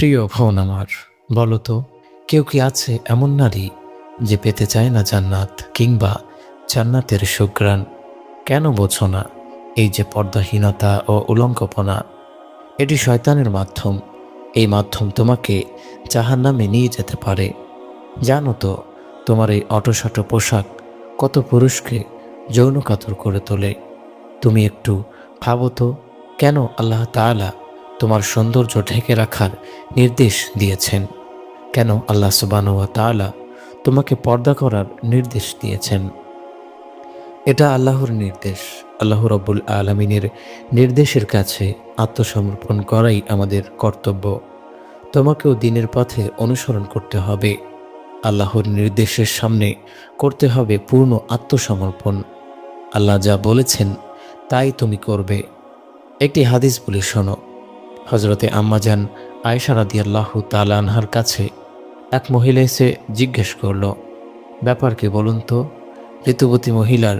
প্রিয় বোন আমার, বলো তো, কেউ কি আছে এমন নারী যে পেতে চায় না জান্নাত কিংবা জান্নাতের সুগ্রাণ কেন বোঝো না এই যে পর্দাহীনতা ও উলঙ্কপনা এটি শয়তানের মাধ্যম। এই মাধ্যম তোমাকে জাহান নামে নিয়ে যেতে পারে। জানো তো, তোমার এই অটোশটো পোশাক কত পুরুষকে যৌনকাতর করে তোলে। তুমি একটু ভাবো তো, কেন আল্লাহ তাআলা তোমার সৌন্দর্য ঢেকে রাখার নির্দেশ দিয়েছেন। কেন আল্লাহ সুবানুয়া তাআলা তোমাকে পর্দা করার নির্দেশ দিয়েছেন? এটা আল্লাহর নির্দেশ। আল্লাহ রব্বুল আলমিনের নির্দেশের কাছে আত্মসমর্পণ করাই আমাদের কর্তব্য। তোমাকেও দিনের পথে অনুসরণ করতে হবে। আল্লাহর নির্দেশের সামনে করতে হবে পূর্ণ আত্মসমর্পণ। আল্লাহ যা বলেছেন তাই তুমি করবে। একটি হাদিস বলে শোনো। হজরতে আম্মাজান আয়সা রাদিয়াল্লাহু তালানহার কাছে এক মহিলা এসে জিজ্ঞেস করল, ব্যাপার কি বলুন তো? ঋতুবতী মহিলার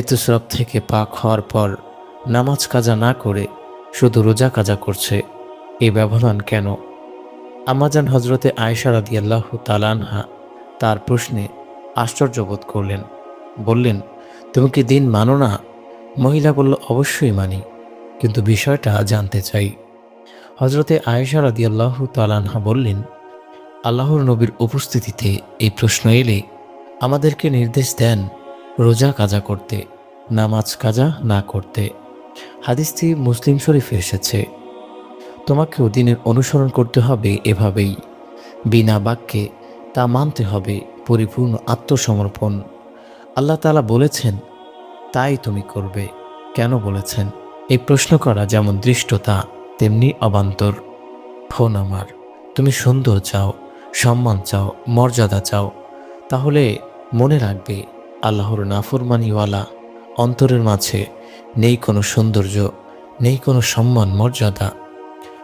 ঋতুস্রাব থেকে পাক হওয়ার পর নামাজ কাজা না করে শুধু রোজা কাজা করছে এই ব্যবধান কেন? আমাজান হজরতে আয়সা রাদিয়াল্লাহু তাআলা আনহা তার প্রশ্নে আশ্চর্য বোধ করলেন। বললেন, তুমি কি দিন মানো না? মহিলা বলল, অবশ্যই মানি, কিন্তু বিষয়টা জানতে চাই। হজরতে আয়েশা রাদিয়াল্লাহু তালানহা বললেন, আল্লাহর নবীর উপস্থিতিতে এই প্রশ্ন এলে আমাদেরকে নির্দেশ দেন রোজা কাজা করতে, নামাজ কাজা না করতে। হাদিসটি মুসলিম শরীফে এসেছে। তোমাকেও দিনের অনুসরণ করতে হবে এভাবেই। বিনা বাক্যে তা মানতে হবে পরিপূর্ণ আত্মসমর্পণ। আল্লাহ তালা বলেছেন, তাই তুমি করবে। কেন বলেছেন? এই প্রশ্ন করা যেমন দৃষ্টতা তেমনি অবান্তর। ফোন আমার, তুমি সুন্দর চাও, সম্মান চাও, মর্যাদা চাও, তাহলে মনে রাখবে আল্লাহর নাফরমানিওয়ালা। অন্তরের মাঝে নেই কোনো সৌন্দর্য, নেই কোনো সম্মান, মর্যাদা।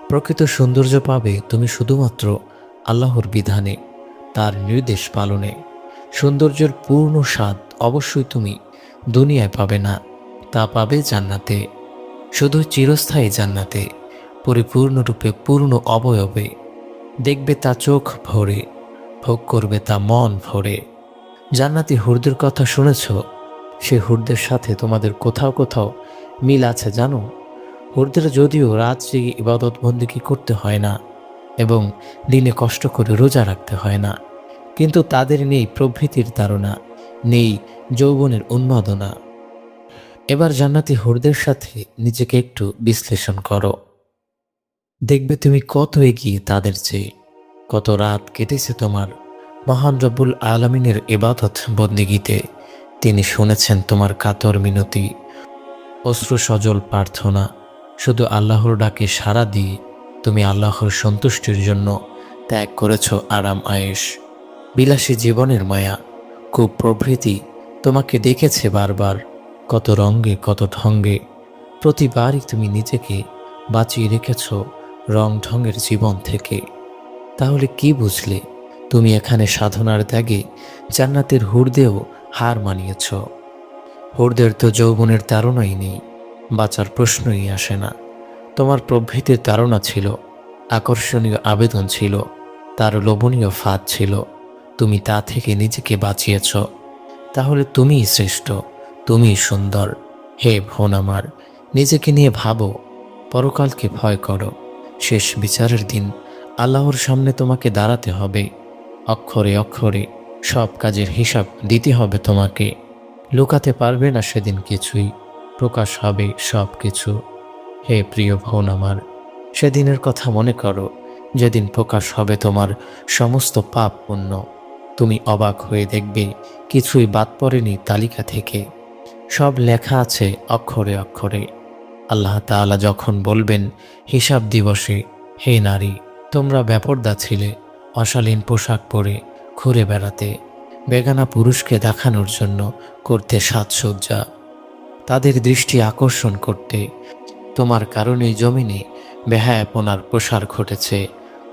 প্রকৃত সৌন্দর্য পাবে তুমি শুধুমাত্র আল্লাহর বিধানে, তার নির্দেশ পালনে। সৌন্দর্যের পূর্ণ স্বাদ অবশ্যই তুমি দুনিয়ায় পাবে না, তা পাবে জান্নাতে। শুধু চিরস্থায়ী জান্নাতে। পরিপূর্ণরূপে পূর্ণ অবয়বে। দেখবে তা চোখ ভরে, ভোগ করবে তা মন ভরে। জান্নাতি হুরদের কথা শুনেছ? সে হুরদের সাথে তোমাদের কোথাও কোথাও মিল আছে জানো? হুরদের যদিও রাত জেগে ইবাদত বন্দিকি করতে হয় না এবং দিনে কষ্ট করে রোজা রাখতে হয় না। কিন্তু তাদের নেই প্রভৃতির ধারণা নেই যৌবনের উন্মাদনা। এবার জান্নাতি হুরদের সাথে নিজেকে একটু বিশ্লেষণ করো। দেখবে তুমি কত এগিয়ে তাদের চেয়ে। কত রাত কেটেছে তোমার মহান রব্বুল আলমিনের এবাদত বন্দিগিতে। তিনি শুনেছেন তোমার কাতর মিনতি, অশ্রু সজল প্রার্থনা, শুধু আল্লাহর ডাকে সাড়া দিয়ে তুমি আল্লাহর সন্তুষ্টির জন্য ত্যাগ করেছ আরাম আয়েশ। বিলাসী জীবনের মায়া, খুব প্রভৃতি তোমাকে দেখেছে বারবার, কত রঙ্গে, কত ঢঙ্গে, প্রতিবারই তুমি নিজেকে বাঁচিয়ে রেখেছ রং ঢঙের জীবন থেকে। তাহলে কি বুঝলে? তুমি এখানে সাধনার ত্যাগে জান্নাতের হুরদেও হার মানিয়েছ। হুরদের তো যৌবনের তারণাই নেই, বাঁচার প্রশ্নই আসে না। তোমার প্রভৃতির তাড়না ছিল, আকর্ষণীয় আবেদন ছিল, তার লোভনীয় ফাঁদ ছিল। তুমি তা থেকে নিজেকে বাঁচিয়েছ। তাহলে তুমিই শ্রেষ্ঠ, তুমিই সুন্দর। হে ভোন আমার, নিজেকে নিয়ে ভাবো, পরকালকে ভয় করো। শেষ বিচারের দিন আল্লাহর সামনে তোমাকে দাঁড়াতে হবে। অক্ষরে অক্ষরে সব কাজের হিসাব দিতে হবে তোমাকে। লুকাতে পারবে না সেদিন কিছুই, প্রকাশ হবে সব কিছু। হে প্রিয় বোন আমার, সেদিনের কথা মনে করো, যেদিন প্রকাশ হবে তোমার সমস্ত পাপ পুণ্য। তুমি অবাক হয়ে দেখবে, কিছুই বাদ পড়েনি তালিকা থেকে। সব লেখা আছে অক্ষরে অক্ষরে। আল্লাহ তাআলা যখন বলবেন, হিসাব দিবসে, হে নারী, তোমরা ব্যাপরদা ছিলে, অশালীন পোশাক পরে ঘুরে বেড়াতে, বেগানা পুরুষকে দেখানোর জন্য করতে সাজসজ্জা। তাদের দৃষ্টি আকর্ষণ করতে, তোমার কারণে জমিনে বেহায়াপনার প্রসার ঘটেছে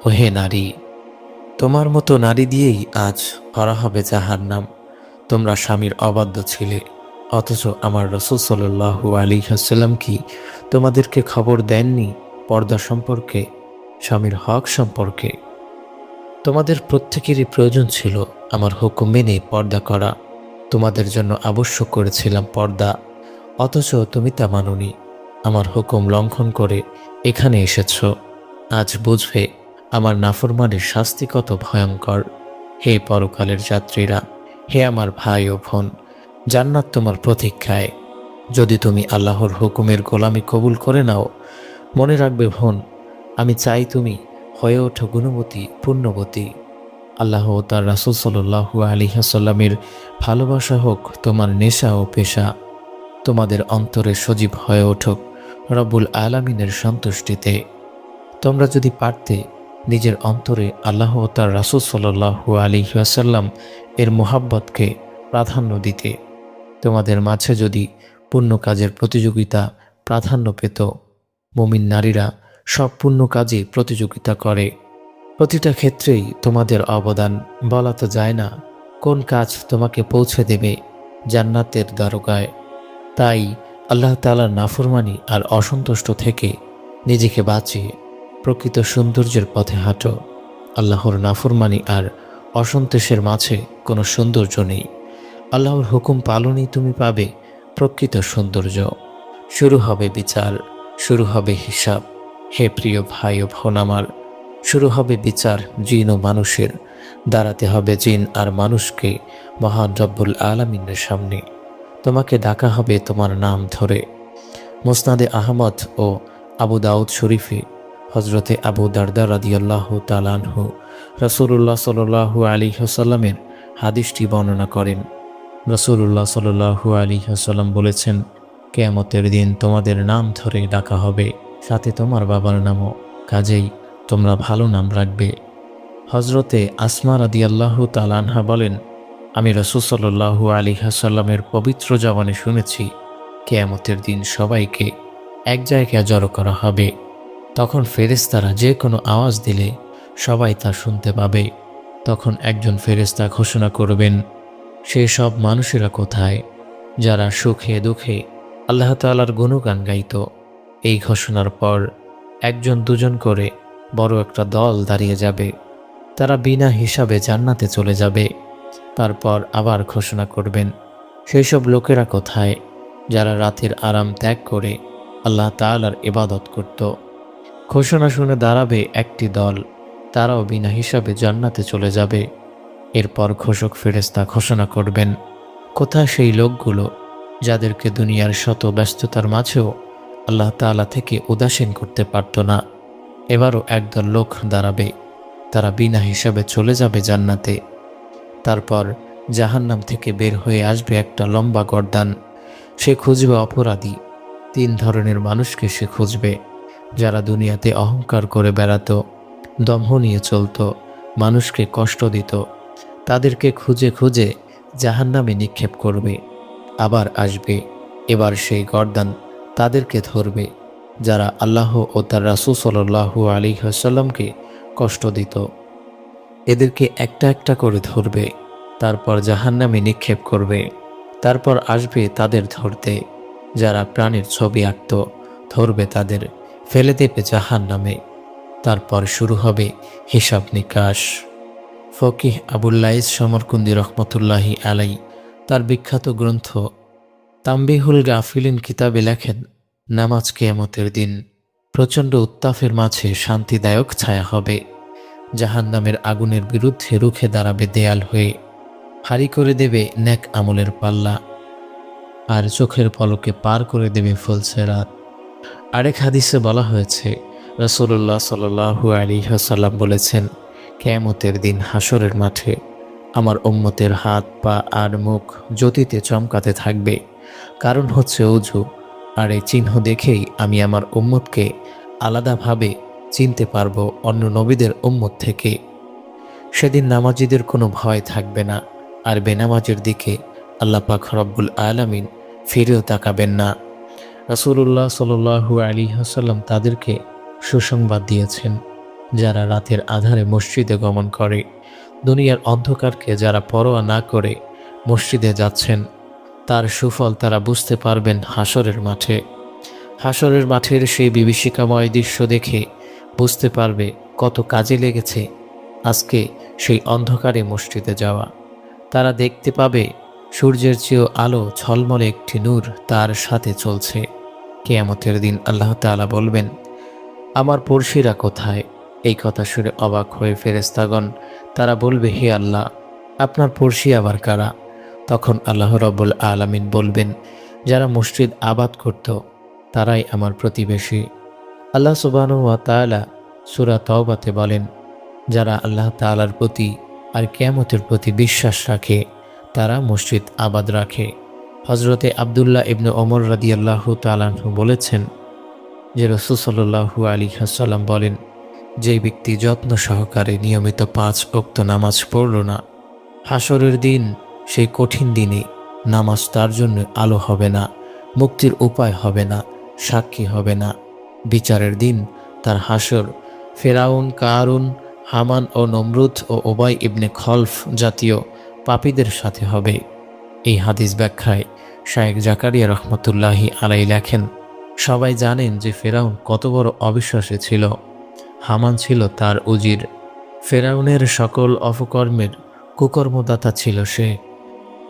ও হে নারী। তোমার মতো নারী দিয়েই আজ ভরা হবে যাহার নাম তোমরা স্বামীর অবাধ্য ছিলে অথচ আমার রসুল সাল্লাহু আলী হাসাল্লাম কি তোমাদেরকে খবর দেননি পর্দা সম্পর্কে, স্বামীর হক সম্পর্কে? তোমাদের প্রত্যেকেরই প্রয়োজন ছিল আমার হুকুম মেনে পর্দা করা। তোমাদের জন্য আবশ্যক করেছিলাম পর্দা, অথচ তুমি তা মাননি। আমার হুকুম লঙ্ঘন করে এখানে এসেছ। আজ বুঝবে আমার নাফরমানের শাস্তি কত ভয়ঙ্কর। হে পরকালের যাত্রীরা, হে আমার ভাই ও বোন জান্নাত তোমার প্রতীক্ষায়। যদি তুমি আল্লাহর হুকুমের গোলামি কবুল করে নাও, মনে রাখবে বোন আমি চাই তুমি হয়ে ওঠো গুণবতী, পুণ্যবতী। আল্লাহ ও তার রাসুল সাল্লু আলিহাসাল্লামের ভালোবাসা হোক, তোমার নেশা ও পেশা। তোমাদের অন্তরে সজীব হয়ে ওঠুক রব্বুল আলামিনের সন্তুষ্টিতে। তোমরা যদি পারতে, নিজের অন্তরে আল্লাহ ও তার রাসুল সাল্লু আলিহাসাল্লাম এর মোহাব্বতকে প্রাধান্য দিতে। তোমাদের মাঝে যদি পুণ্য কাজের প্রতিযোগিতা প্রাধান্য পেত, মমিন নারীরা সব পুণ্য কাজে প্রতিযোগিতা করে। প্রতিটা ক্ষেত্রেই তোমাদের অবদান বলা তো যায় না, কোন কাজ তোমাকে পৌঁছে দেবে জান্নাতের দ্বারকায়। তাই আল্লাহ তালার নাফরমানি আর অসন্তুষ্ট থেকে নিজেকে বাঁচিয়ে প্রকৃত সৌন্দর্যের পথে হাঁটো। আল্লাহর নাফরমানি আর অসন্তোষের মাঝে কোনো সৌন্দর্য নেই। আল্লাহর হুকুম পালনই তুমি পাবে প্রকৃত সৌন্দর্য। শুরু হবে বিচার, শুরু হবে হিসাব। হে প্রিয় ভাই ও বোন আমার, শুরু হবে বিচার জিন ও মানুষের। দাঁড়াতে হবে জিন আর মানুষকে মহান রব্বুল আলমিনের সামনে। তোমাকে ডাকা হবে তোমার নাম ধরে। মোসনাদে আহমদ ও আবু দাউদ শরীফে হজরতে আবু দারদা রাদিয়াল্লাহ তালানহু রসুল্লাহ সাল্লাহু আলী হাসাল্লামের হাদিসটি বর্ণনা করেন। রসুল্লাহ সাল্লাহু আলী হাসাল্লাম বলেছেন, কেয়ামতের দিন তোমাদের নাম ধরে ডাকা হবে, সাথে তোমার বাবার নামও। কাজেই তোমরা ভালো নাম রাখবে। হজরতে আসমা রাদিয়াল্লাহু তালানহা বলেন, আমি রসুল সাল্লাহু আলী হাসাল্লামের পবিত্র জবানে শুনেছি, কেয়ামতের দিন সবাইকে এক জায়গায় জড়ো করা হবে। তখন ফেরেস্তারা যে কোনো আওয়াজ দিলে সবাই তা শুনতে পাবে। তখন একজন ফেরেস্তা ঘোষণা করবেন সে সব মানুষেরা কোথায় যারা সুখে দুঃখে আল্লাহ তাল্লার গুণগান গাইত? এই ঘোষণার পর একজন দুজন করে বড় একটা দল দাঁড়িয়ে যাবে। তারা বিনা হিসাবে জান্নাতে চলে যাবে। তারপর আবার ঘোষণা করবেন, সেই সব লোকেরা কোথায় যারা রাতের আরাম ত্যাগ করে আল্লাহ তালার ইবাদত করত? ঘোষণা শুনে দাঁড়াবে একটি দল। তারাও বিনা হিসাবে জান্নাতে চলে যাবে। এরপর ঘোষক ফেরেস্তা ঘোষণা করবেন, কোথায় সেই লোকগুলো যাদেরকে দুনিয়ার শত ব্যস্ততার মাঝেও আল্লাহ তালা থেকে উদাসীন করতে পারত না। এবারও একদল লোক দাঁড়াবে, তারা বিনা হিসাবে চলে যাবে জান্নাতে। তারপর জাহান্নাম থেকে বের হয়ে আসবে একটা লম্বা গর্দান। সে খুঁজবে অপরাধী, তিন ধরনের মানুষকে সে খুঁজবে, যারা দুনিয়াতে অহংকার করে বেড়াতো দম্ভ নিয়ে চলতো, মানুষকে কষ্ট দিত। তাদেরকে খুঁজে খুঁজে জাহান্নামে নিক্ষেপ করবে, আবার আসবে। এবার সেই গর্দান তাদেরকে ধরবে, যারা আল্লাহ ও তার রাসুল সাল্লাহু আলী হাসাল্লামকে কষ্ট দিত। এদেরকে একটা একটা করে ধরবে, তারপর জাহান্নামে নিক্ষেপ করবে, তারপর আসবে তাদের ধরতে। যারা প্রাণীর ছবি আঁকত, ধরবে তাদের, ফেলে দেবে জাহান নামে তারপর শুরু হবে হিসাব নিকাশ। ফকিহ আবুল্লাইস সমরকুন্দি রহমতুল্লাহি আলাই তার বিখ্যাত গ্রন্থ তাম্বিহুল গাফিলিন কিতাবে লেখেন, নামাজ কেয়ামতের দিন প্রচণ্ড উত্তাপের মাঝে শান্তিদায়ক ছায়া হবে। জাহান্নামের আগুনের বিরুদ্ধে রুখে দাঁড়াবে দেয়াল হয়ে হারি করে দেবে ন্যাক আমলের পাল্লা আর চোখের পলকে পার করে দেবে ফুলছে রাত। আরেক হাদিসে বলা হয়েছে রসুল্লাহ সাল্লু আলী হাসাল্লাম বলেছেন কেয়ামতের দিন হাসরের মাঠে আমার উম্মতের হাত, পা আর মুখ জ্যোতিতে চমকাতে থাকবে। কারণ হচ্ছে অজু, আর এই চিহ্ন দেখেই আমি আমার উম্মতকে আলাদাভাবে চিনতে পারব অন্য নবীদের উম্মত থেকে। সেদিন নামাজিদের কোনো ভয় থাকবে না, আর বেনামাজের দিকে আল্লাহ পাক রব্বুল আলামিন ফিরেও তাকাবেন না। রাসুল্লাহ সাল্লু আলী হাসাল্লাম তাদেরকে সুসংবাদ দিয়েছেন। যারা রাতের আধারে মসজিদে গমন করে, দুনিয়ার অন্ধকারকে যারা পরোয়া না করে মসজিদে যাচ্ছেন, তার সুফল তারা বুঝতে পারবেন হাসরের মাঠে। হাসরের মাঠের সেই বিভীষিকাময় দৃশ্য দেখে বুঝতে পারবে কত কাজে লেগেছে আজকে সেই অন্ধকারে মসজিদে যাওয়া। তারা দেখতে পাবে সূর্যের চেয়েও আলো ছলমলে একটি নূর তার সাথে চলছে। কেয়ামতের দিন আল্লাহ তাআলা বলবেন, আমার পড়শিরা কোথায়? এই কথা শুনে অবাক হয়ে ফেরেস্তাগণ তারা বলবে, হে আল্লাহ, আপনার পড়শি আবার কারা? তখন আল্লাহ রব্বুল আলামিন বলবেন, যারা মসজিদ আবাদ করত, তারাই আমার প্রতিবেশী। আল্লাহ সুবাহ ওয়া তাআলা সুরা তওবাতে বলেন, যারা আল্লাহ তাআলার প্রতি আর কেয়ামতের প্রতি বিশ্বাস রাখে, তারা মসজিদ আবাদ রাখে। হজরতে আবদুল্লাহ ইবনে ওমর রাদিয়াল্লাহু তাআলাহু বলেছেন, যে রসুল সাল্লাহু আলী হাসাল্লাম বলেন যে ব্যক্তি যত্ন সহকারে নিয়মিত পাঁচ ওক্ত নামাজ পড়ল না হাসরের দিন সেই কঠিন দিনে নামাজ তার জন্য আলো হবে না, মুক্তির উপায় হবে না, সাক্ষী হবে না। বিচারের দিন তার হাসর ফেরাউন, কারুন, হামান ও নমরুদ ও ওবাই ইবনে খলফ জাতীয় পাপীদের সাথে হবে। এই হাদিস ব্যাখ্যায় শায়েক জাকারিয়া রহমতুল্লাহি আলাই লেখেন, সবাই জানেন যে ফেরাউন কত বড় অবিশ্বাসী ছিল। হামান ছিল তার উজির। ফেরাউনের সকল অপকর্মের কুকর্মদাতা ছিল সে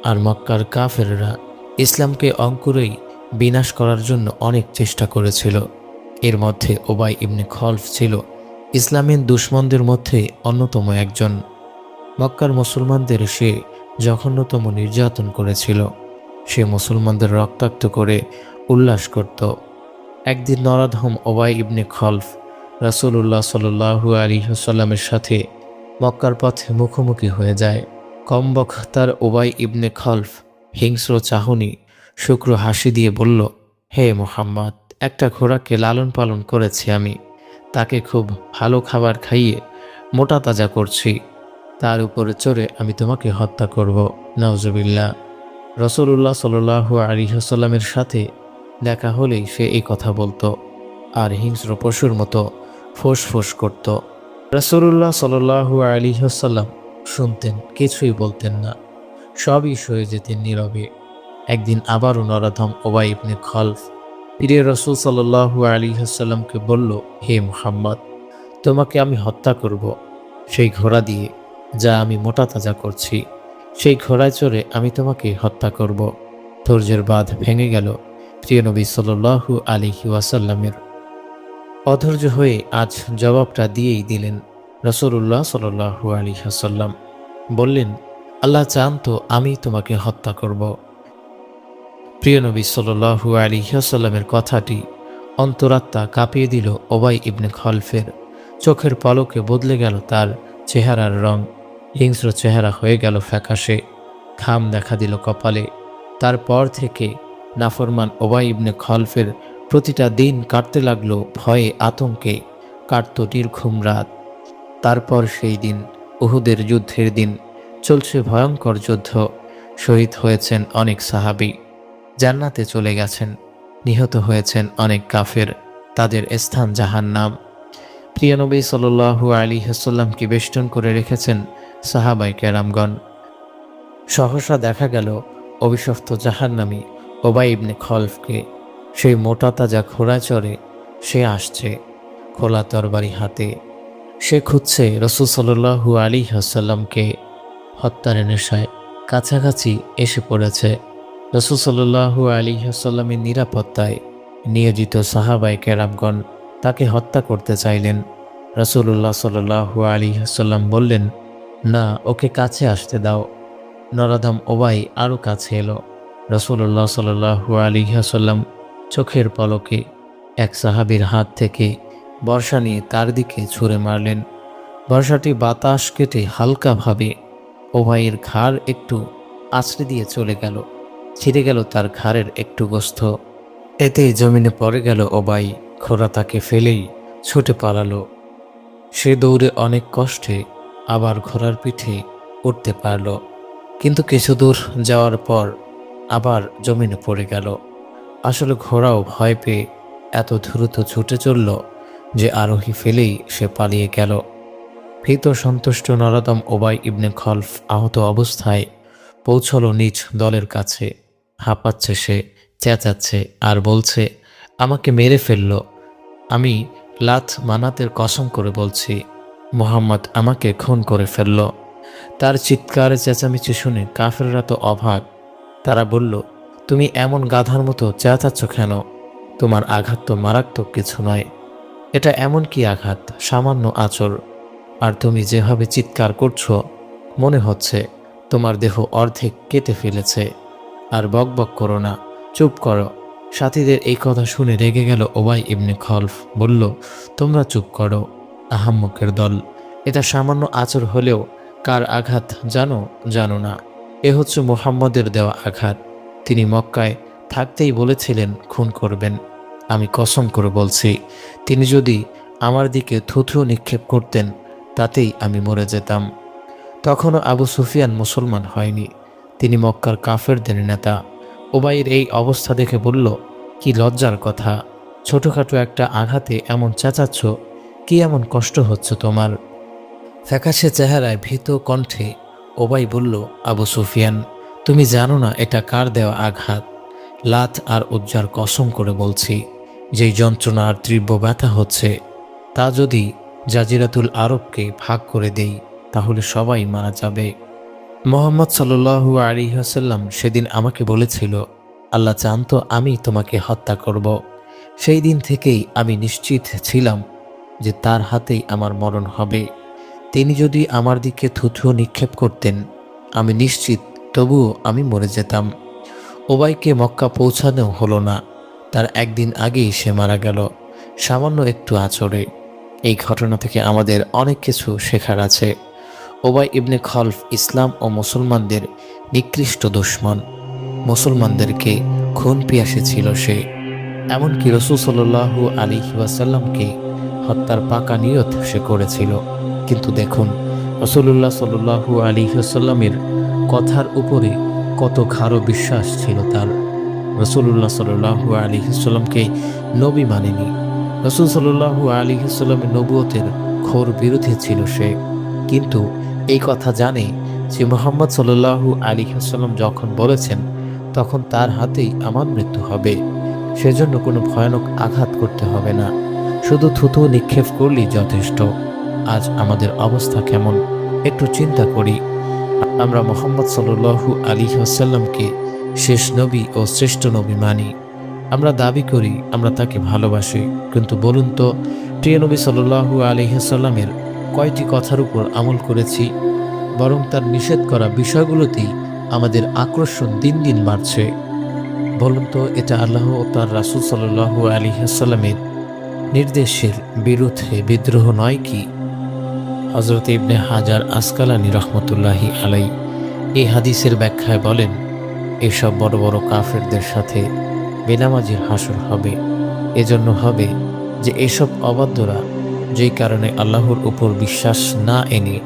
আর মক্কার কাফেররা ইসলামকে অঙ্কুরেই বিনাশ করার জন্য অনেক চেষ্টা করেছিল। এর মধ্যে ওবাই ইবনে খলফ ছিল ইসলামের দুশ্মনদের মধ্যে অন্যতম একজন। মক্কার মুসলমানদের সে জঘন্যতম নির্যাতন করেছিল। সে মুসলমানদের রক্তাক্ত করে উল্লাস করত। একদিন নরাধম ওবাই ইবনে খলফ রাসূলুল্লাহ সাল্লু আলী সাল্লামের সাথে মক্কার পথে মুখোমুখি হয়ে যায়। কমবক তার ওবাই ইবনে খলফ হিংস্র চাহনি, শুক্র হাসি দিয়ে বলল, হে মোহাম্মদ, একটা ঘোড়াকে লালন পালন করেছি আমি। তাকে খুব ভালো খাবার খাইয়ে মোটা তাজা করছি। তার উপরে চড়ে আমি তোমাকে হত্যা করব। নওজবিল্লা রসুল্লাহ সাল্লু আলিহাসাল্লামের সাথে দেখা হলেই সে এই কথা বলতো। আর হিংস্র পশুর মতো ফোঁস করত। রসুল্লাহ সাল্লু আলিহাসাল্লাম শুনতেন, কিছুই বলতেন না। সবই সয়ে যেতেন নীরবে। একদিন আবারও নরাধম ওবাই ইবনে খলফ প্রিয় রসুল সাল্লু আলিহাসাল্লামকে বলল, হে মোহাম্মদ, তোমাকে আমি হত্যা করব। সেই ঘোড়া দিয়ে যা আমি মোটা তাজা করছি, সেই ঘোড়ায় চড়ে আমি তোমাকে হত্যা করব। ধৈর্যের বাঁধ ভেঙে গেল। প্রিয় নবী সাল্লু আলিহি ওয়াসাল্লামের অধৈর্য হয়ে আজ জবাবটা দিয়েই দিলেন রসুল্লাহ সাল্লু আলী হাসাল্লাম বললেন, আল্লাহ চান তো আমি তোমাকে হত্যা করব। প্রিয় নবী সাল্লু আলী হাসাল্লামের কথাটি অন্তরাত্মা কাঁপিয়ে দিল ওবাই ইবনে খলফের। চোখের পলকে বদলে গেল তার চেহারার রং। হিংস্র চেহারা হয়ে গেল ফ্যাকাশে। খাম দেখা দিল কপালে। তারপর থেকে নাফরমান ওবাই ইবনে খলফের প্রতিটা দিন কাটতে লাগল ভয়ে আতঙ্কে, কাটত নির্ঘুম রাত। তারপর সেই দিন, উহুদের যুদ্ধের দিন, চলছে ভয়ঙ্কর যুদ্ধ, শহীদ হয়েছেন অনেক সাহাবি, জান্নাতে চলে গেছেন, নিহত হয়েছেন অনেক কাফের, তাদের স্থান জাহান নাম প্রিয়নবী সাল্লু আলী হাসাল্লামকে বেষ্টন করে রেখেছেন সাহাবাই কেরামগণ। সহসা দেখা গেল অভিশপ্ত জাহান্নামী ওবাই ইবনে খলফকে। সেই মোটা তাজা ঘোড়া চড়ে সে আসছে খোলা তরবারি হাতে। সে খুঁজছে রসুল সাল্লু আলী হাসাল্লামকে হত্যার নেশায় কাছাকাছি এসে পড়েছে। রসুল সাল্লু আলী হাসাল্লামের নিরাপত্তায় নিয়োজিত সাহাবাই কেরামগণ তাকে হত্যা করতে চাইলেন। রসুল্লাহ সাল্লু আলী হাসাল্লাম বললেন, না, ওকে কাছে আসতে দাও। নরাধাম ওবাই আরও কাছে এলো। রসুল্লাহ সাল্লু আলী হাসাল্লাম চোখের পলকে এক সাহাবির হাত থেকে বর্ষা নিয়ে তার দিকে ছুঁড়ে মারলেন। বর্ষাটি বাতাস কেটে হালকাভাবে ওভাইয়ের ঘাড় একটু আছড়ে দিয়ে চলে গেল, ছিঁড়ে গেল তার ঘাড়ের একটু গোস্ত। এতে জমিনে পড়ে গেল ওবাই খোরা তাকে ফেলেই ছুটে পালালো। সে দৌড়ে অনেক কষ্টে আবার ঘোড়ার পিঠে উঠতে পারল, কিন্তু কিছু দূর যাওয়ার পর আবার জমিনে পড়ে গেল। আসলে ঘোড়াও ভয় পেয়ে এত দ্রুত ছুটে চলল যে আরোহী ফেলেই সে পালিয়ে গেল। ভীত সন্তুষ্ট নরদম ওবাই ইবনে খলফ আহত অবস্থায় পৌঁছল নিজ দলের কাছে। হাঁপাচ্ছে সে, চেঁচাচ্ছে আর বলছে, আমাকে মেরে ফেলল। আমি লাথ মানাতের কসম করে বলছি, মোহাম্মদ আমাকে খুন করে ফেলল। তার চিৎকার, চেঁচামেচি শুনে কাফেররা তো অভাগ তারা বলল তুমি এমন গাধার মতো চেঁচাচ্ছ কেন? তোমার আঘাত তো মারাত্মক কিছু নয়। এটা এমন কি আঘাত? সামান্য আচর। আর তুমি যেভাবে চিৎকার করছ, মনে হচ্ছে তোমার দেহ অর্ধেক কেটে ফেলেছে। আর বকবক করো না, চুপ করো। সাথীদের এই কথা শুনে রেগে গেল ওবাই ইবনে খলফ। বলল, তোমরা চুপ করো, আহাম্মকের দল। এটা সামান্য আচর হলেও কার আঘাত জানো? জানো না। এ হচ্ছে মোহাম্মদের দেওয়া আঘাত। তিনি মক্কায় থাকতেই বলেছিলেন, খুন করবেন। আমি কসম করে বলছি, তিনি যদি আমার দিকে থুথু নিক্ষেপ করতেন, তাতেই আমি মরে যেতাম। তখনও আবু সুফিয়ান মুসলমান হয়নি। তিনি মক্কার কাফেরদের নেতা। ওবাইয়ের এই অবস্থা দেখে বলল, কি লজ্জার কথা। ছোটোখাটো একটা আঘাতে এমন চেঁচাচ্ছ, কি এমন কষ্ট হচ্ছে তোমার? ফ্যাকাশে চেহারায় ভীত কণ্ঠে ওবাই বলল, আবু সুফিয়ান তুমি জানো না এটা কার দেওয়া আঘাত? লাত আর উজ্জার কসম করে বলছি, যেই যন্ত্রণা আর তীব্র ব্যথা হচ্ছে, তা যদি জাজিরাতুল আরবকে ভাগ করে দেই, তাহলে সবাই মারা যাবে। মোহাম্মদ সাল্লু আলী হাসাল্লাম সেদিন আমাকে বলেছিল, আল্লাহ চান তো আমি তোমাকে হত্যা করব। সেই দিন থেকেই আমি নিশ্চিত ছিলাম যে তার হাতেই আমার মরণ হবে। তিনি যদি আমার দিকে থুথু নিক্ষেপ করতেন, আমি নিশ্চিত তবুও আমি মরে যেতাম। ওবাইকে মক্কা পৌঁছানো হলো না। তার একদিন আগেই সে মারা গেল। সামান্য একটু আচরে। এই ঘটনা থেকে আমাদের অনেক কিছু শেখার আছে। ওবাই ইবনে খলফ ইসলাম ও মুসলমানদের নিকৃষ্ট দুশ্মন। মুসলমানদেরকে খুন পিয়াসে ছিল সে। এমনকি রসুল সাল্লু আলী ওয়াসাল্লামকে হত্যার পাকা নিয়ত সে করেছিল। কিন্তু দেখুন রসুল্লাহ সাল্লু আলী ওয়াসাল্লামের কথার উপরে কত খারো বিশ্বাস ছিল তার। রসুল্লাহ সাল্লু আলী সাল্লামকে নবী মানেনি। রসুল সাল্লু আলী সাল্লামের নবুয়তের ঘোর বিরোধী ছিল সে। কিন্তু এই কথা জানে যে মোহাম্মদ সাল্লু আলী সাল্লাম যখন বলেছেন, তখন তার হাতেই আমার মৃত্যু হবে। সেজন্য কোনো ভয়ানক আঘাত করতে হবে না। শুধু থুতু নিক্ষেপ করলেই যথেষ্ট। আজ আমাদের অবস্থা কেমন? একটু চিন্তা করি। আমরা মোহাম্মদ সাল্লু আলী আসাল্লামকে শেষ নবী ও শ্রেষ্ঠ নবী মানি। আমরা দাবি করি, আমরা তাকে ভালোবাসি। কিন্তু বলুন তো, প্রিয় নবী সাল্লু আলিহাসাল্লামের কয়টি কথার উপর আমল করেছি? বরং তার নিষেধ করা বিষয়গুলোতেই আমাদের আকর্ষণ দিন দিন বাড়ছে। বলুন তো, এটা আল্লাহ ও তার রাসুল সাল্লু আলিহাসাল্লামের নির্দেশের বিরুদ্ধে বিদ্রোহ নয় কি? হজরত ইবনে হাজার আসকালানি রহমতুল্লাহি আলাই এই হাদিসের ব্যাখ্যায় বলেন, এসব বড় বড় কাফেরদের সাথে বেনামাজির হাসর হবে। এজন্য হবে যে এসব অবাধ্যরা যেই কারণে আল্লাহর উপর বিশ্বাস না এনে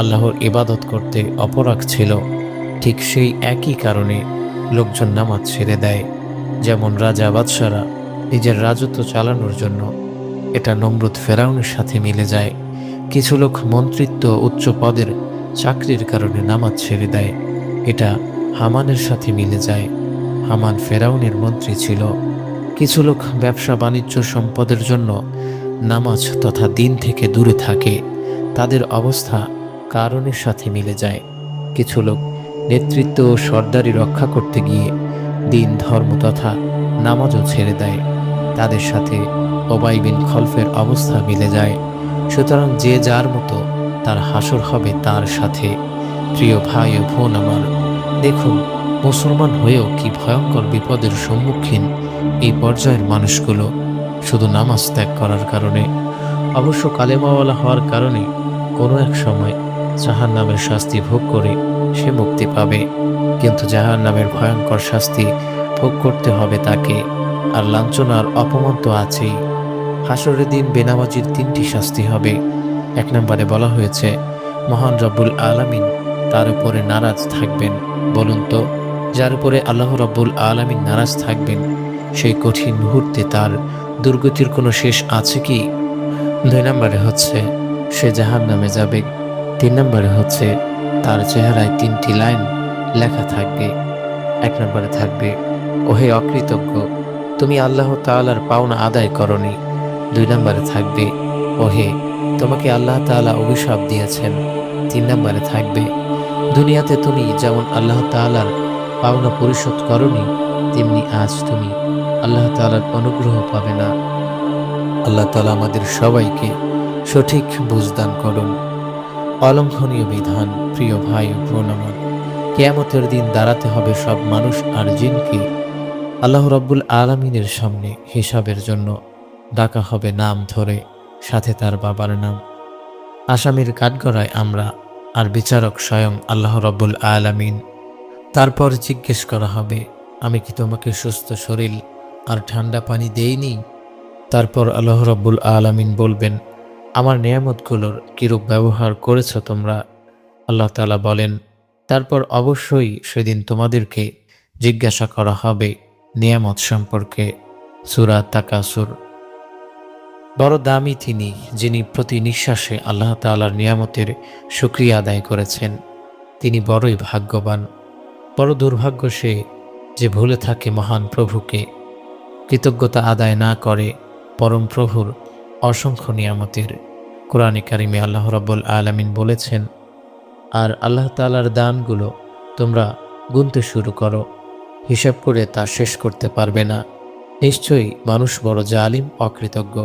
আল্লাহর ইবাদত করতে অপরাগ ছিল, ঠিক সেই একই কারণে লোকজন নামাজ ছেড়ে দেয়। যেমন রাজা বাদশারা নিজের রাজত্ব চালানোর জন্য এটা নমরুদ ফেরাউনের সাথে মিলে যায়। কিছু লোক মন্ত্রিত্ব উচ্চ পদের চাকরির কারণে নামাজ ছেড়ে দেয়। এটা হামানের সাথে মিলে যায়। হামান ফেরাউনের মন্ত্রী ছিল। কিছু লোক ব্যবসা বাণিজ্য সম্পদের জন্য নামাজ তথা দিন থেকে দূরে থাকে। তাদের অবস্থা কারণের সাথে মিলে যায়। কিছু লোক নেতৃত্ব ও সর্দারি রক্ষা করতে গিয়ে দিন, ধর্ম তথা নামাজও ছেড়ে দেয়। তাদের সাথে ওবাই বিন খলফের অবস্থা মিলে যায়। সুতরাং যে যার মতো তার হাসর হবে তার সাথে। প্রিয় ভাই ও বোন আমার, দেখুন, মুসলমান হয়েও কি ভয়ঙ্কর বিপদের সম্মুখীন এই পর্যায়ের মানুষগুলো শুধু নামাজ ত্যাগ করার কারণে। অবশ্য কালেমাওয়ালা হওয়ার কারণে কোনো এক সময় জাহান নামের শাস্তি ভোগ করে সে মুক্তি পাবে। কিন্তু জাহান নামের ভয়ঙ্কর শাস্তি ভোগ করতে হবে তাকে। আর লাঞ্ছনার অপমান তো আছেই। হাসরের দিন বেনামাজির তিনটি শাস্তি হবে। এক নম্বরে বলা হয়েছে, মহান রব্বুল আলামিন তার উপরে নারাজ থাকবেন। বলুন তো, যার উপরে আল্লাহ রব্বুল আলামিন নারাজ থাকবেন, সেই কঠিন মুহূর্তে তার দুর্গতির কোনো শেষ আছে কি? দুই নম্বরে হচ্ছে, সে জাহান নামে যাবে। তিন নম্বরে হচ্ছে, তার চেহারায় তিনটি লাইন লেখা থাকবে। এক নম্বরে থাকবে, ওহে অকৃতজ্ঞ, তুমি আল্লাহ তাআলার পাওনা আদায় করনি। দুই নম্বরে থাকবে। ওহে, তোমাকে আল্লাহ তাআলা অভিশাপ দিয়েছেন। তিন নম্বরে থাকবে, দুনিয়াতে তুমি যেমন আল্লাহ তাআলার পাওনা পরিশোধ করনি, তেমনি আজ তুমি আল্লাহ তাআলার অনুগ্রহ পাবে না। আল্লাহ তাআলা আমাদের সবাইকে সঠিক বুঝদান করুন। অলঙ্ঘনীয় বিধান, প্রিয় ভাই প্রণামন কেয়ামতের দিন দাঁড়াতে হবে সব মানুষ আর জিনকে আল্লাহ রব্বুল আলমিনের সামনে হিসাবের জন্য। ডাকা হবে নাম ধরে, সাথে তার বাবার নাম। আসামির কাঠগড়ায় আমরা আর বিচারক স্বয়ং আল্লাহ রব্বুল আলামিন। তারপর জিজ্ঞেস করা হবে, আমি কি তোমাকে সুস্থ শরীর আর ঠান্ডা পানি দেইনি? তারপর আল্লাহ রব্বুল আলামিন বলবেন, আমার নিয়ামতগুলোর কিরূপ ব্যবহার করেছ তোমরা? আল্লাহ তাআলা বলেন, তারপর অবশ্যই সেদিন তোমাদেরকে জিজ্ঞাসা করা হবে নিয়ামত সম্পর্কে। সুরা তাকাসুর। বড় দামি তিনি, যিনি প্রতি নিঃশ্বাসে আল্লাহ তাআলার নিয়ামতের সুক্রিয়া আদায় করেছেন। তিনি বড়ই ভাগ্যবান। বড় দুর্ভাগ্য সে যে ভুলে থাকে মহান প্রভুকে। কৃতজ্ঞতা আদায় না করে পরম প্রভুর অসংখ্য নিয়ামতের। কোরআনে কারিমে আল্লাহ রব্বুল আলামিন বলেছেন, আর আল্লাহ তাআলার দানগুলো তোমরা গুনতে শুরু করো। হিসাব করে তা শেষ করতে পারবে না। নিশ্চয়ই মানুষ বড় জালিম, অকৃতজ্ঞ।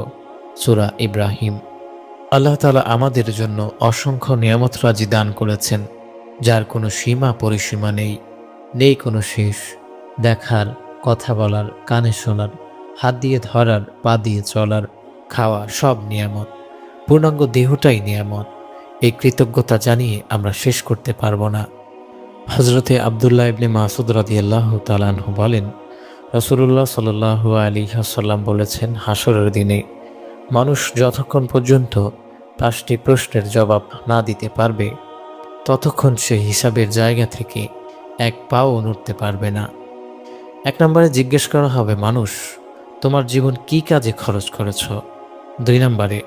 সুরা ইব্রাহিম। আল্লাহ তাআলা আমাদের জন্য অসংখ্য নিয়ামত রাজি দান করেছেন, যার কোনো সীমা পরিসীমা নেই। নেই কোনো শেষ। দেখার, কথা বলার, কানে শোনার, হাত দিয়ে ধরার, পা দিয়ে চলার, খাওয়া সব নিয়ামত। পূর্ণাঙ্গ দেহটাই নিয়ামত। এই কৃতজ্ঞতা জানিয়ে আমরা শেষ করতে পারব না। হজরতে আবদুল্লাহ ইবনে মাসুদ রাদিয়াল্লাহ তালানহু বলেন রসুল্লাহ সাল্লাহু আলী হাসাল্লাম বলেছেন হাসরের দিনে মানুষ যতক্ষণ পর্যন্ত পাঁচটি প্রশ্নের জবাব না দিতে পারবে, ততক্ষণ সে হিসাবের জায়গা থেকে এক পাও নড়তে পারবে না। এক নম্বরে জিজ্ঞেস করা হবে, মানুষ, তোমার জীবন কি কাজে খরচ করেছ? দুই নম্বরে,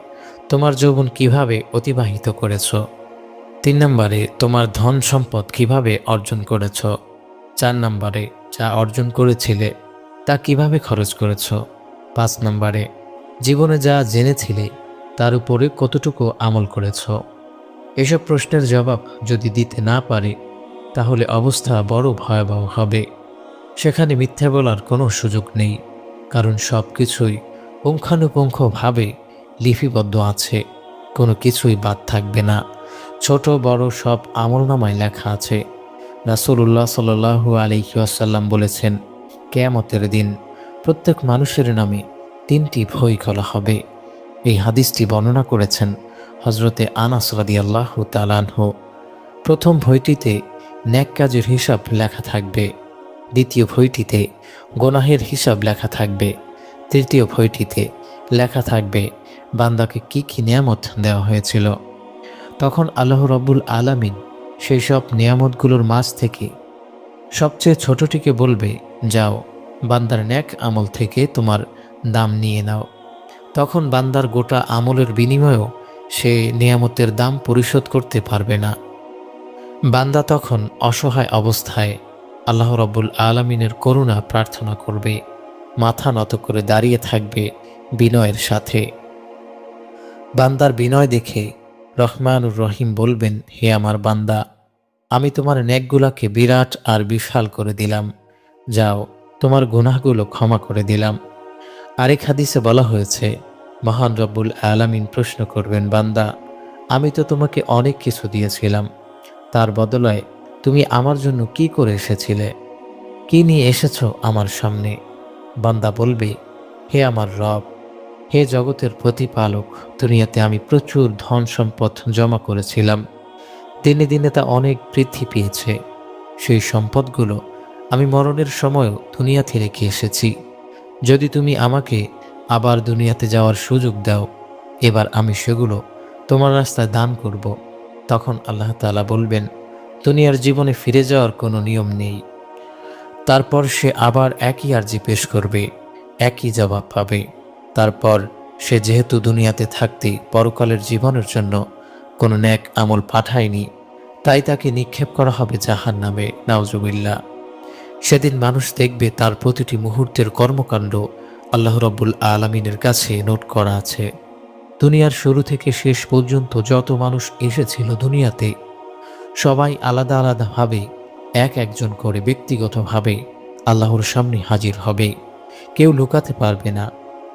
তোমার যৌবন কীভাবে অতিবাহিত করেছ? তিন নম্বরে, তোমার ধন সম্পদ কীভাবে অর্জন করেছ? চার নম্বরে, যা অর্জন করেছিলে তা কীভাবে খরচ করেছ? পাঁচ নম্বরে জীবনে যা জেনেছিলে, তার উপরে কতটুকু আমল করেছ? এসব প্রশ্নের জবাব যদি দিতে না পারে, তাহলে অবস্থা বড় ভয়াবহ হবে। সেখানে মিথ্যা বলার কোনো সুযোগ নেই, কারণ সব কিছুই পুঙ্খানুপুঙ্খভাবে লিপিবদ্ধ আছে। কোনো কিছুই বাদ থাকবে না। ছোট, বড় সব আমলনামায় লেখা আছে। রাসুল্লাহ সাল্লু আলিহাসাল্লাম বলেছেন, কেয়ামতের দিন প্রত্যেক মানুষের নামে তিনটি ভই খোলা হবে। এই হাদিসটি বর্ণনা করেছেন হজরতে আনাস রাদিয়াল্লাহ তালানহ প্রথম ভয়টিতে ন্যাক কাজের হিসাব লেখা থাকবে। দ্বিতীয় ভয়টিতে গোনাহের হিসাব লেখা থাকবে। তৃতীয় ভয়টিতে লেখা থাকবে বান্দাকে কি কি নিয়ামত দেওয়া হয়েছিল। তখন আল্লাহ রব্বুল আলামিন সেই সব নিয়ামতগুলোর মাঝ থেকে সবচেয়ে ছোটটিকে বলবে, যাও, বান্দার ন্যাক আমল থেকে তোমার দাম নিয়ে নাও। তখন বান্দার গোটা আমলের বিনিময়েও সে নিয়ামতের দাম পরিশোধ করতে পারবে না। বান্দা তখন অসহায় অবস্থায় আল্লাহ রব্বুল আলমিনের করুণা প্রার্থনা করবে, মাথা নত করে দাঁড়িয়ে থাকবে বিনয়ের সাথে। বান্দার বিনয় দেখে রহমানুর রহিম বলবেন, হে আমার বান্দা, আমি তোমার ন্যাকগুলাকে বিরাট আর বিশাল করে দিলাম। যাও, তোমার গুনাহগুলো ক্ষমা করে দিলাম। আরেক হাদিসে বলা হয়েছে, মহান রব্বুল আলামিন প্রশ্ন করবেন, বান্দা, আমি তো তোমাকে অনেক কিছু দিয়েছিলাম। তার বদলায় তুমি আমার জন্য কি করে এসেছিলে? কি নিয়ে এসেছ আমার সামনে? বান্দা বলবে, হে আমার রব, হে জগতের প্রতিপালক, দুনিয়াতে আমি প্রচুর ধন সম্পদ জমা করেছিলাম। দিনে দিনে তা অনেক বৃদ্ধি পেয়েছে। সেই সম্পদগুলো আমি মরণের সময়ও দুনিয়াতে রেখে এসেছি। যদি তুমি আমাকে আবার দুনিয়াতে যাওয়ার সুযোগ দাও, এবার আমি সেগুলো তোমার রাস্তায় দান করব। তখন আল্লাহ তাআলা বলবেন, দুনিয়ার জীবনে ফিরে যাওয়ার কোনো নিয়ম নেই। তারপর সে আবার একই আর্জি পেশ করবে, একই জবাব পাবে। তারপর সে যেহেতু দুনিয়াতে থাকতে পরকালের জীবনের জন্য কোনো ন্যাক আমল পাঠায়নি, তাই তাকে নিক্ষেপ করা হবে জাহান নামে নাওজুবিল্লা সেদিন মানুষ দেখবে তার প্রতিটি মুহূর্তের কর্মকাণ্ড আল্লাহ রব্বুল আলমিনের কাছে নোট করা আছে। দুনিয়ার শুরু থেকে শেষ পর্যন্ত যত মানুষ এসেছিল দুনিয়াতে, সবাই আলাদা আলাদাভাবে, এক একজন করে ব্যক্তিগতভাবে আল্লাহর সামনে হাজির হবে। কেউ লুকাতে পারবে না,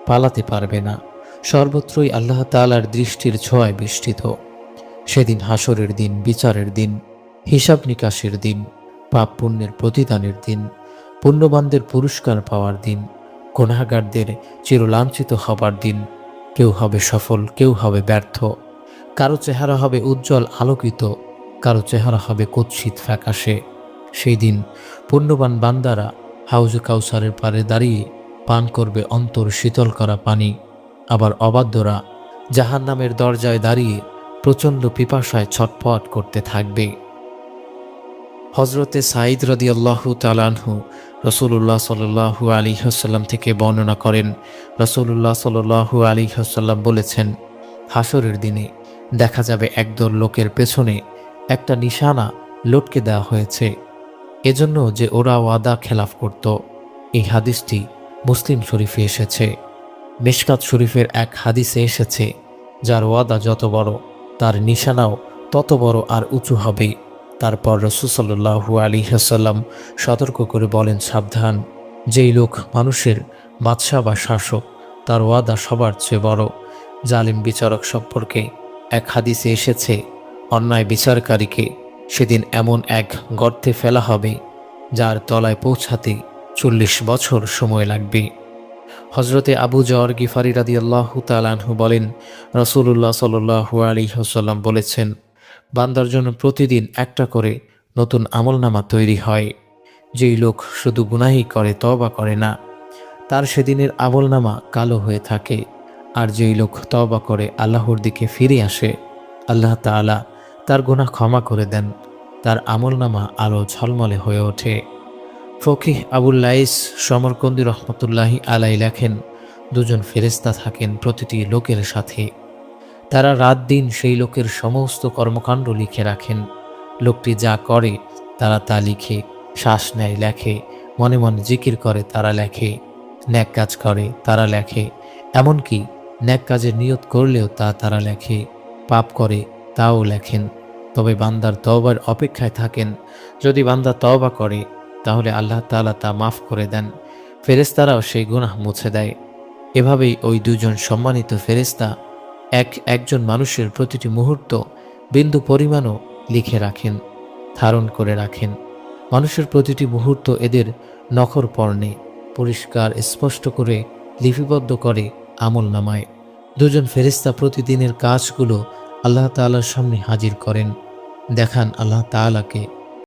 পালাতে পারবে না। সর্বত্রই আল্লাহ তালার দৃষ্টির ছোঁয়ায় বেষ্টিত। সেদিন হাসরের দিন, বিচারের দিন, হিসাব নিকাশের দিন পাপ পুণ্যের প্রতিদানের দিন, পুণ্যবানদের পুরস্কার পাওয়ার দিন গুণাগারদের চিরলাঞ্ছিত হবার দিন, কেউ হবে সফল, কেউ হবে ব্যর্থ। কারও চেহারা হবে উজ্জ্বল আলোকিত, কারও চেহারা হবে কুৎসিত ফ্যাকাশে। সেই দিন পুণ্যবান বান্দারা হাউজ কাউসারের পারে দাঁড়িয়ে পান করবে অন্তর শীতল করা পানি। আবার অবাধ্যরা জাহান নামের দরজায় দাঁড়িয়ে প্রচণ্ড পিপাসায় ছটফট করতে থাকবে। হজরতে সাঈদ রদি আল্লাহ তালানহু রসুল্লাহ সাল্লু আলী হাসাল্লাম থেকে বর্ণনা করেন। রসুল্লাহ সাল্লু আলী হাসাল্লাম বলেছেন হাসরের দিনে দেখা যাবে একদল লোকের পেছনে একটা নিশানা লটকে দেওয়া হয়েছে। এজন্য যে ওরা ওয়াদা খেলাফ করত, এই হাদিসটি মুসলিম শরীফে এসেছে। মেশকাত শরীফের এক হাদিসে এসেছে, যার ওয়াদা যত বড়, তার নিশানাও তত বড় আর উঁচু হবে। তারপর রসুসল্লাহু আলী হাসাল্লাম সতর্ক করে বলেন, সাবধান, যেই লোক মানুষের বাদশাহ বা শাসক, তার ওয়াদা সবার চেয়ে বড়। জালিম বিচারক সম্পর্কে এক হাদিসে এসেছে, অন্যায় বিচারকারীকে সেদিন এমন এক গর্তে ফেলা হবে, যার তলায় পৌঁছাতে চল্লিশ বছর সময় লাগবে। হজরতে আবু জর গিফারি রাদি আল্লাহ তালানহু বলেন রসুল্লাহ সাল্লু আলী হাসাল্লাম বলেছেন বান্দার জন্য প্রতিদিন একটা করে নতুন আমলনামা তৈরি হয়। যেই লোক শুধু গুনাহি করে তবা করে না, তার সেদিনের আমলনামা কালো হয়ে থাকে। আর যেই লোক তবা করে, আল্লাহর দিকে ফিরে আসে, আল্লাহ তাআলা তার গুনাহ ক্ষমা করে দেন, তার আমলনামা আলো ঝলমলে হয়ে ওঠে। ফকিহ আবুল্লাইস সমরকন্দি রহমতুল্লাহি আলাই লেখেন, দুজন ফেরেস্তা থাকেন প্রতিটি লোকের সাথে। তারা রাত দিন সেই লোকের সমস্ত কর্মকাণ্ড লিখে রাখেন। লোকটি যা করে, তারা তা লিখে, শ্বাস নেয়, লেখে, মনে মনে জিকির করে, তারা লেখে। ন্যাক কাজ করে, তারা লেখে। এমনকি ন্যাক কাজের নিয়ত করলেও তা তারা লেখে। পাপ করে, তাও লেখেন। তবে বান্দার তওবার অপেক্ষায় থাকেন। যদি বান্দা তওবা করে, তাহলে আল্লাহ তাআলা তা মাফ করে দেন। ফেরেস্তারাও সেই গুনাহ মুছে দেয়। এভাবেই ওই দুজন সম্মানিত ফেরেস্তা এক একজন মানুষের প্রতিটি মুহূর্ত বিন্দু পরিমাণও লিখে রাখেন, ধারণ করে রাখেন। মানুষের প্রতিটি মুহূর্ত এদের নখর পর্ণে পরিষ্কার, স্পষ্ট করে লিপিবদ্ধ করে আমল নামায়। দুজন ফেরিস্তা প্রতিদিনের কাজগুলো আল্লাহ তাআলার সামনে হাজির করেন। দেখান আল্লাহ তাআলাকে